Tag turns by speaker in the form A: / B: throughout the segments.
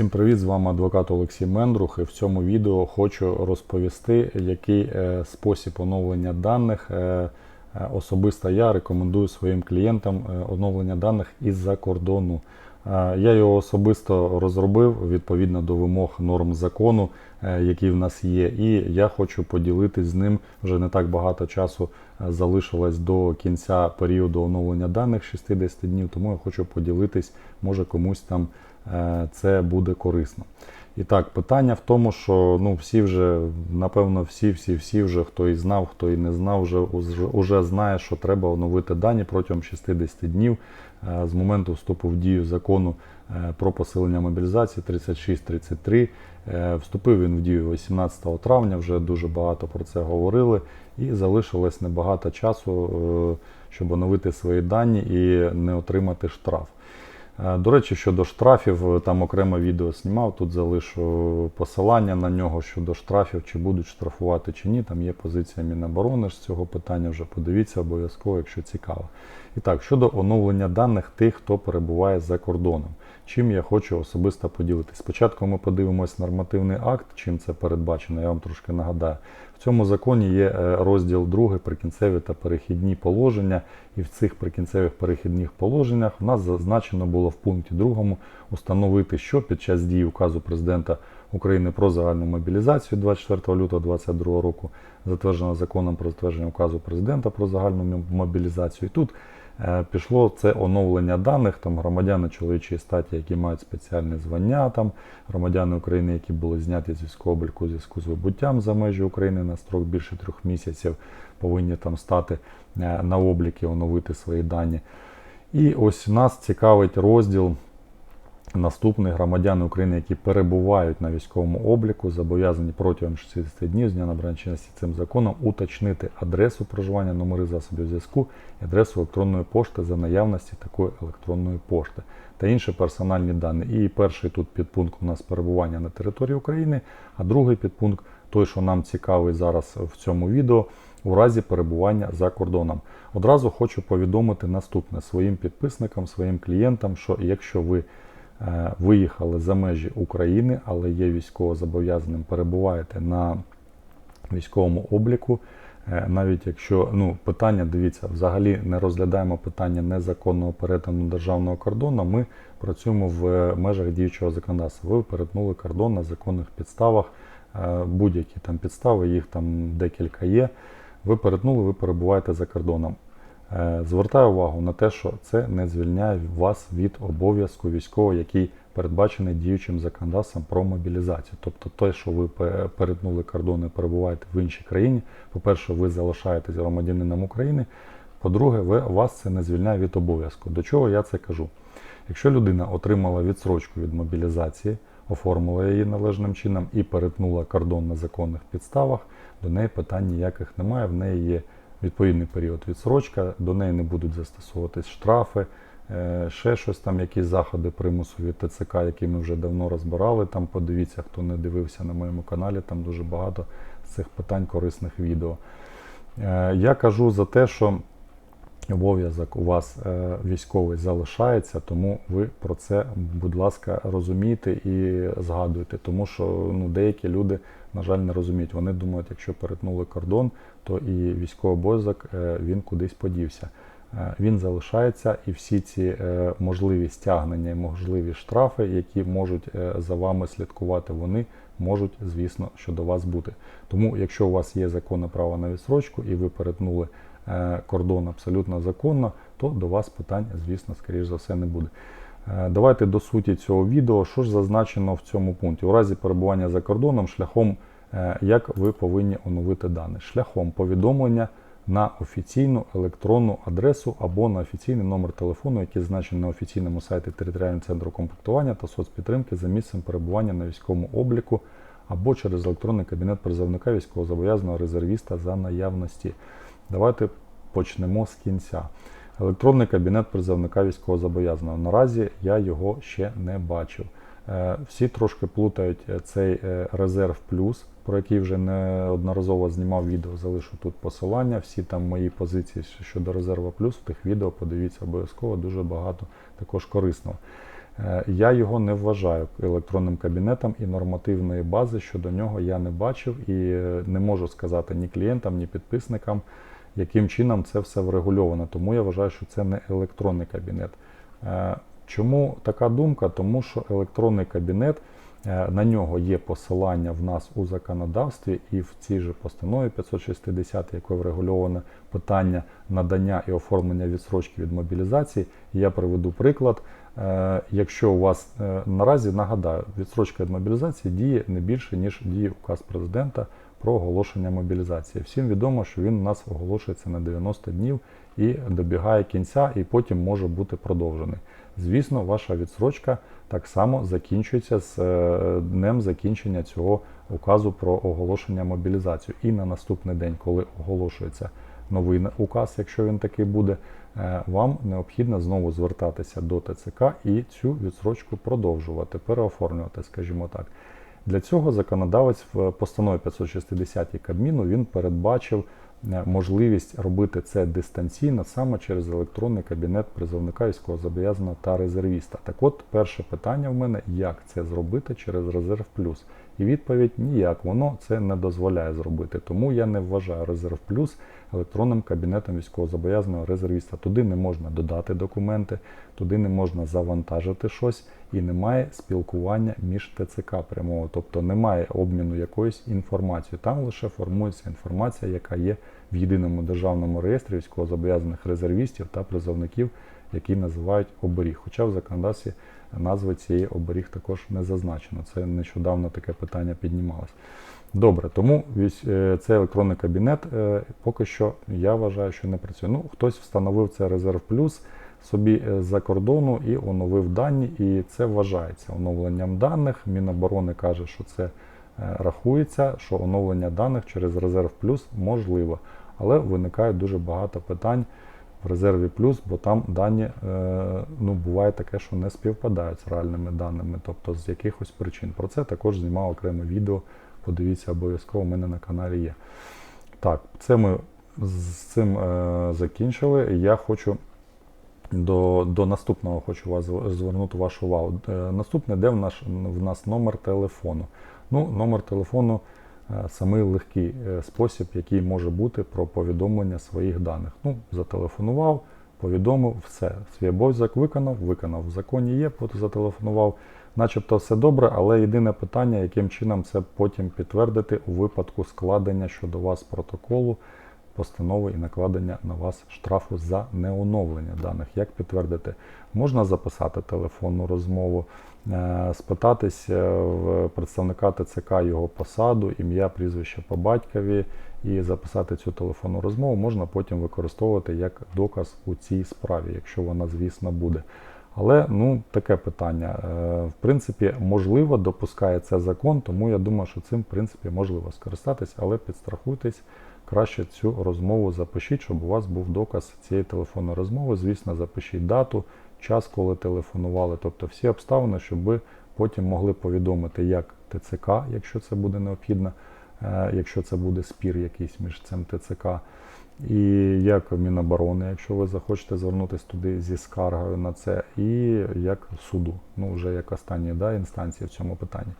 A: Всім привіт! З вами адвокат Олексій Мендрух. І в цьому відео хочу розповісти, який е, спосіб оновлення даних. е, е, Особисто я рекомендую своїм клієнтам оновлення даних із-за кордону. Я його особисто розробив відповідно до вимог норм закону, які в нас є. І я хочу поділитись з ним. Вже не так багато часу залишилось до кінця періоду оновлення даних 60 днів, тому я хочу поділитись, може комусь там це буде корисно. І так, питання в тому, що ну всі вже, напевно, всі, всі, всі вже хто і знав, хто і не знав, вже уже знає, що треба оновити дані протягом 60 днів е, з моменту вступу в дію закону е, про посилення мобілізації 3633. Е, Вступив він в дію 18 травня, вже дуже багато про це говорили, і залишилось небагато часу, е, щоб оновити свої дані і не отримати штраф. Е, До речі, щодо штрафів, е, там окреме відео знімав, тут залишу посилання на нього щодо штрафів, чи будуть штрафувати чи ні. Там є позиція Міноборони з цього питання, вже подивіться обов'язково, якщо цікаво. І так, щодо оновлення даних тих, хто перебуває за кордоном. Чим я хочу особисто поділитися. Спочатку ми подивимось нормативний акт, чим це передбачено, я вам трошки нагадаю. В цьому законі є е, розділ 2 прикінцеві та перехідні положення, і в цих прикінцевих перехідних положеннях в нас зазначено було в пункті 2 установити, що під час дії указу президента України про загальну мобілізацію 24 лютого 2022 року, затверджено законом про затвердження указу президента про загальну мобілізацію. І тут пішло це оновлення даних, там громадяни чоловічої статі, які мають спеціальне звання, там громадяни України, які були зняті з військового обліку зв'язку з вибуттям за межі України на строк більше трьох місяців, повинні там стати е, на обліки, оновити свої дані. І ось нас цікавить розділ Наступний громадяни України, які перебувають на військовому обліку, зобов'язані протягом 60 днів з дня набрання чинності цим законом уточнити адресу проживання, номери засобів зв'язку і адресу електронної пошти за наявності такої електронної пошти та інші персональні дані. І перший тут підпункт у нас перебування на території України, а другий підпункт той, що нам цікавий зараз в цьому відео, у разі перебування за кордоном. Одразу хочу повідомити наступне своїм підписникам, своїм клієнтам, що якщо ви виїхали за межі України, але є військовозобов'язаним, перебуваєте на військовому обліку. е, Навіть якщо ну питання, дивіться, взагалі не розглядаємо питання незаконного перетину державного кордону. Ми працюємо в е, межах діючого законодавства. Ви перетнули кордон на законних підставах, е, будь-які там підстави, їх там декілька є. Ви перетнули, ви перебуваєте за кордоном. Е, Звертаю увагу на те, що це не звільняє вас від обов'язку військового, який передбачений діючим законодавством про мобілізацію. Тобто, те, що ви перетнули кордон і перебуваєте в іншій країні, по-перше, ви залишаєтесь громадянином України. По-друге, ви, вас це не звільняє від обов'язку. До чого я це кажу? Якщо людина отримала відсрочку від мобілізації, оформила її належним чином і перетнула кордон на законних підставах, до неї питань ніяких немає. В неї є відповідний період відсрочка, до неї не будуть застосовуватись штрафи, е, ще щось там, якісь заходи примусу від ТЦК, які ми вже давно розбирали. Там подивіться, хто не дивився на моєму каналі, там дуже багато з цих питань корисних відео. Е, Я кажу за те, що обов'язок у вас е, військовий залишається, тому ви про це, будь ласка, розумійте і згадуйте, тому що ну, деякі люди, на жаль, не розуміють. Вони думають, якщо перетнули кордон, то і військовий обов'язок е, він кудись подівся. Е, Він залишається, і всі ці е, можливі стягнення можливі штрафи, які можуть за вами слідкувати, вони можуть, звісно, щодо вас бути. Тому, якщо у вас є законне право на відсрочку і ви перетнули кордон абсолютно законно, то до вас питань, звісно, скоріш за все, не буде. Давайте до суті цього відео. Що ж зазначено в цьому пункті? У разі перебування за кордоном шляхом, як ви повинні оновити дані, шляхом повідомлення на офіційну електронну адресу або на офіційний номер телефону, який зазначений на офіційному сайті територіального центру комплектування та соцпідтримки за місцем перебування на військовому обліку або через електронний кабінет призовника військовозобов'язаного резервіста за наявності. Давайте почнемо з кінця. Електронний кабінет призовника військовозобов'язаного. Наразі я його ще не бачив. Е, Всі трошки плутають е, цей е, резерв плюс, про який вже неодноразово знімав відео. Залишу тут посилання. Всі там мої позиції щодо резерва плюс в тих відео подивіться обов'язково дуже багато також корисного. Е, Я його не вважаю електронним кабінетом і нормативної бази щодо нього я не бачив і е, не можу сказати ні клієнтам, ні підписникам, яким чином це все врегульовано. Тому я вважаю, що це не електронний кабінет. Е, Чому така думка? Тому що електронний кабінет, на нього є посилання в нас у законодавстві і в цій же постанові 560, якою врегульоване питання надання і оформлення відсрочки від мобілізації. Я приведу приклад. Е, Якщо у вас е, наразі нагадаю, відсрочка від мобілізації діє не більше, ніж діє указ президента про оголошення мобілізації. Всім відомо, що він у нас оголошується на 90 днів і добігає кінця, і потім може бути продовжений. Звісно, ваша відсрочка так само закінчується з е, днем закінчення цього указу про оголошення мобілізації. І на наступний день, коли оголошується новий указ, якщо він такий буде, е, вам необхідно знову звертатися до ТЦК і цю відсрочку продовжувати, переоформлювати, скажімо так. Для цього законодавець в постанові 560 Кабміну він передбачив можливість робити це дистанційно саме через електронний кабінет призовника військовозобов'язаного та резервіста. Так от, перше питання в мене, як це зробити через резерв плюс. І відповідь ніяк, воно це не дозволяє зробити. Тому я не вважаю резерв плюс електронним кабінетом військовозобов'язаного резервіста. Туди не можна додати документи, туди не можна завантажити щось і немає спілкування між ТЦК прямого, тобто немає обміну якоюсь інформацією. Там лише формується інформація, яка є в єдиному державному реєстрі військовозобов'язаних резервістів та призовників, які називають оберіг. Хоча в законодавстві назви цієї оберіг також не зазначено. Це нещодавно таке питання піднімалось. Добре, тому е, цей електронний кабінет е, поки що я вважаю, що не працює. Ну, хтось встановив це резерв плюс собі е, з-за кордону і оновив дані, і це вважається оновленням даних. Міноборони каже, що це е, рахується, що оновлення даних через резерв плюс можливо. Але виникає дуже багато питань в резерві плюс, бо там дані е, ну, буває таке, що не співпадають з реальними даними, тобто з якихось причин. Про це також знімав окреме відео. Подивіться обов'язково, у мене на каналі є. Так, це ми з цим е, закінчили. Я хочу до, до наступного хочу вас звернути вашу увагу. Е, наступне, де в нас, в нас номер телефону. Ну, номер телефону е, самий легкий е, спосіб, який може бути про повідомлення своїх даних. Ну, зателефонував, повідомив, все. Свій обов'язок виконав, виконав. В законі є, от зателефонував. Начебто все добре, але єдине питання, яким чином це потім підтвердити у випадку складення щодо вас протоколу, постанови і накладення на вас штрафу за неоновлення даних. Як підтвердити? Можна записати телефонну розмову, е, спитатись е, в представника ТЦК його посаду, ім'я, прізвище по батькові і записати цю телефонну розмову можна потім використовувати як доказ у цій справі, якщо вона, звісно, буде. Але ну таке питання. Е, В принципі, можливо, допускає це закон, тому я думаю, що цим в принципі можливо скористатись, але підстрахуйтесь, краще цю розмову запишіть, щоб у вас був доказ цієї телефонної розмови. Звісно, запишіть дату, час, коли телефонували, тобто всі обставини, щоб ви потім могли повідомити як ТЦК, якщо це буде необхідно, е, якщо це буде спір якийсь між цим ТЦК. І як Міноборони, якщо ви захочете звернутися туди зі скаргою на це, і як суду, ну вже як останні да, інстанції в цьому питанні.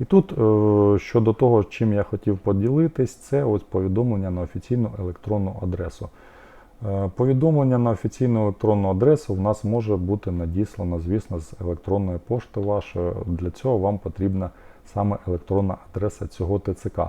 A: І тут е, щодо того, чим я хотів поділитись, це ось повідомлення на офіційну електронну адресу. Е, Повідомлення на офіційну електронну адресу в нас може бути надіслано, звісно, з електронної пошти вашої. Для цього вам потрібна саме електронна адреса цього ТЦК.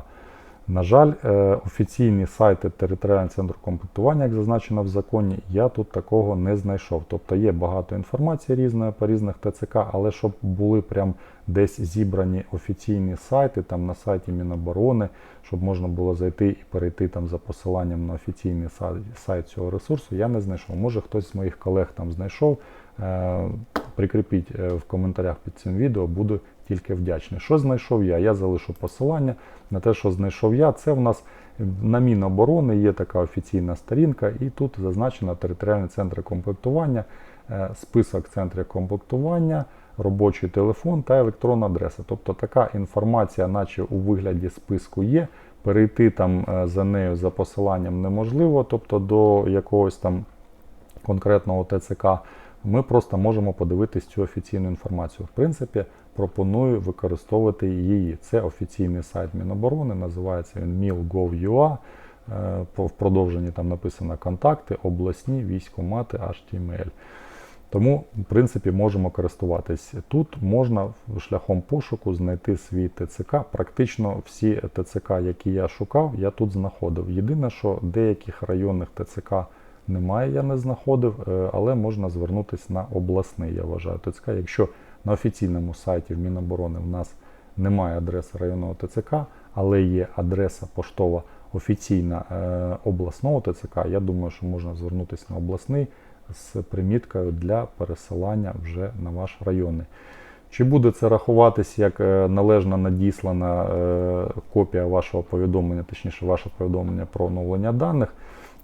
A: На жаль, е, офіційні сайти територіального центру комплектування, як зазначено в законі, я тут такого не знайшов. Тобто є багато інформації різної по різних ТЦК, але щоб були прям десь зібрані офіційні сайти, там на сайті Міноборони, щоб можна було зайти і перейти там за посиланням на офіційний сайт, цього ресурсу, я не знайшов. Може хтось з моїх колег там знайшов. Е, Прикріпіть е, в коментарях під цим відео, буду тільки вдячний. Що знайшов я? Я залишу посилання на те, що знайшов я. Це в нас на Міноборони є така офіційна сторінка, і тут зазначено територіальні центри комплектування, е, список центрів комплектування, робочий телефон та електронна адреса. Тобто така інформація, наче у вигляді списку є. Перейти там е, за нею за посиланням неможливо, тобто до якогось там конкретного ТЦК. ми просто можемо подивитись цю офіційну інформацію. В принципі, пропоную використовувати її. Це офіційний сайт Міноборони, називається він mil.gov.ua. Е, В продовженні там написано контакти, обласні, військомати, HTML. Тому, в принципі, можемо користуватись. Тут можна шляхом пошуку знайти свій ТЦК. Практично всі ТЦК, які я шукав, я тут знаходив. Єдине, що деяких районних ТЦК немає, я не знаходив, е, але можна звернутися на обласний, я вважаю, ТЦК. Якщо на офіційному сайті в Міноборони в нас немає адреси районного ТЦК, але є адреса поштова офіційна е, обласного ТЦК, я думаю, що можна звернутися на обласний з приміткою для пересилання вже на ваш районний. Чи буде це рахуватись як е, належно надіслана е, копія вашого повідомлення, точніше, ваше повідомлення про оновлення даних?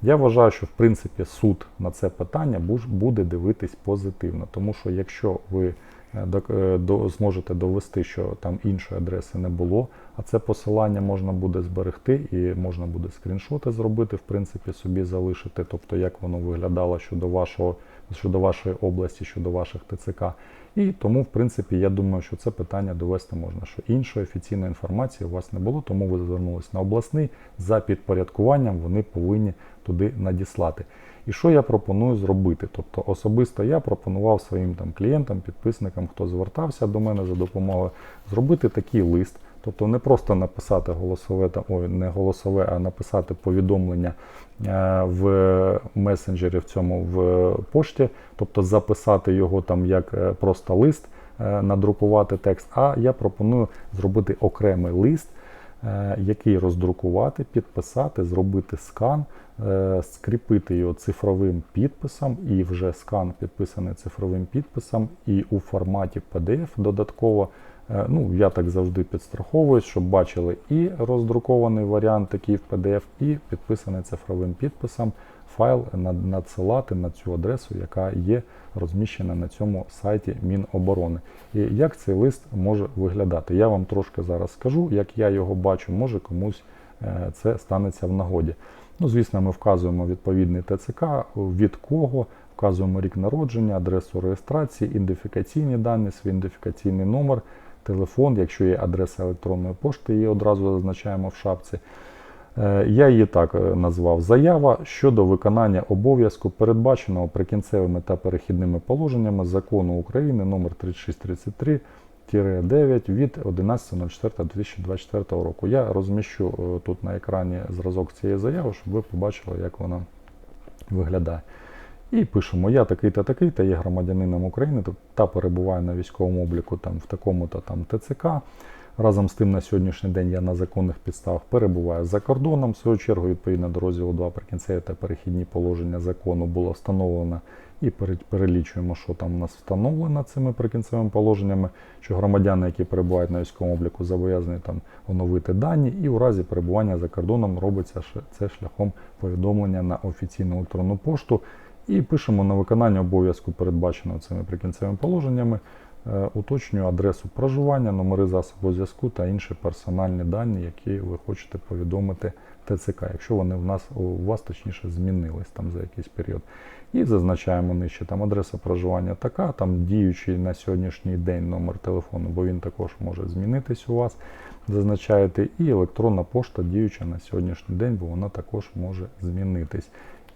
A: Я вважаю, що в принципі суд на це питання буде дивитись позитивно, тому що якщо ви зможете довести, що там іншої адреси не було, а це посилання можна буде зберегти і можна буде скріншоти зробити, в принципі, собі залишити, тобто як воно виглядало щодо вашого щодо вашої області, щодо ваших ТЦК. І тому, в принципі, я думаю, що це питання довести можна, що іншої офіційної інформації у вас не було, тому ви звернулися на обласний за підпорядкуванням, вони повинні туди надіслати. І що я пропоную зробити? Тобто особисто я пропонував своїм там клієнтам, підписникам, хто звертався до мене за допомогою, зробити такий лист. Тобто не просто написати голосове, ой, не голосове, а написати повідомлення е, в месенджері в цьому в пошті, тобто записати його там як е, просто лист, е, надрукувати текст. А я пропоную зробити окремий лист, який роздрукувати, підписати, зробити скан, скріпити його цифровим підписом, і вже скан підписаний цифровим підписом, і у форматі PDF додатково. Е, Ну, я так завжди підстраховуюсь, щоб бачили і роздрукований варіант такий в PDF, і підписаний цифровим підписом файл надсилати на цю адресу, яка є розміщена на цьому сайті Міноборони. І як цей лист може виглядати? Я вам трошки зараз скажу, як я його бачу, може комусь е, це станеться в нагоді. Ну, звісно, ми вказуємо відповідний ТЦК, від кого, вказуємо рік народження, адресу реєстрації, ідентифікаційні дані, свій ідентифікаційний номер, телефон, якщо є адреса електронної пошти, її одразу зазначаємо в шапці. Е, Я її так е, назвав заява щодо виконання обов'язку, передбаченого прикінцевими та перехідними положеннями закону України номер 3633 9 від 11.04.2024 року. Я розміщу е, тут на екрані зразок цієї заяви, щоб ви побачили, як вона виглядає. І пишемо: я такий-то такий-то є громадянином України та перебуваю на військовому обліку там в такому-то там ТЦК. Разом з тим, на сьогоднішній день я на законних підставах перебуваю за кордоном. В свою чергу, відповідно до розділу 2 прикінцеві та перехідні положення закону було встановлено і перелічуємо, що там у нас встановлено цими прикінцевими положеннями, що громадяни, які перебувають на військовому обліку, зобов'язані там оновити дані, і у разі перебування за кордоном робиться це шляхом повідомлення на офіційну електронну пошту. І пишемо на виконання обов'язку, передбаченого цими прикінцевими положеннями, е, уточнюю адресу проживання, номери засобу зв'язку та інші персональні дані, які ви хочете повідомити ТЦК, якщо вони в нас у вас точніше змінились там за якийсь період. І зазначаємо нижче там адреса проживання така, там діючий на сьогоднішній день номер телефону, бо він також може змінитись у вас. Зазначаєте і електронна пошта діюча на сьогоднішній день, бо вона також може змінитись.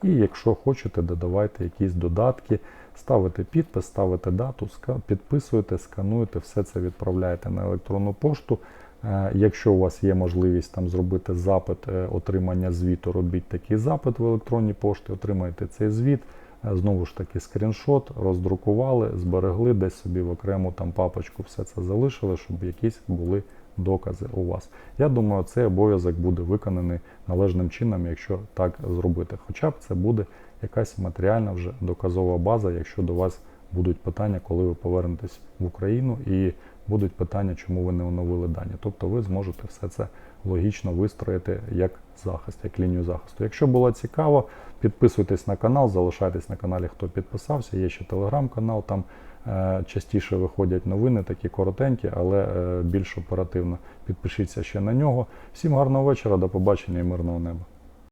A: І якщо хочете, додавайте якісь додатки, ставите підпис, ставите дату, підписуєте, скануєте, все це відправляєте на електронну пошту. Е, Якщо у вас є можливість там зробити запит е, отримання звіту, робіть такий запит в електронній пошті, отримаєте цей звіт. Е, Знову ж таки, скріншот, роздрукували, зберегли десь собі в окрему там папочку, все це залишили, щоб якісь були докази у вас. Я думаю, цей обов'язок буде виконаний належним чином, якщо так зробити. Хоча б це буде якась матеріальна вже доказова база, якщо до вас будуть питання, коли ви повернетесь в Україну, і будуть питання, чому ви не оновили дані. Тобто ви зможете все це логічно вистроїти як захист, як лінію захисту. Якщо було цікаво, підписуйтесь на канал, залишайтесь на каналі, хто підписався. Є ще телеграм-канал, там частіше виходять новини, такі коротенькі, але е, більш оперативно. Підпишіться ще на нього. Всім гарного вечора, до побачення і мирного неба.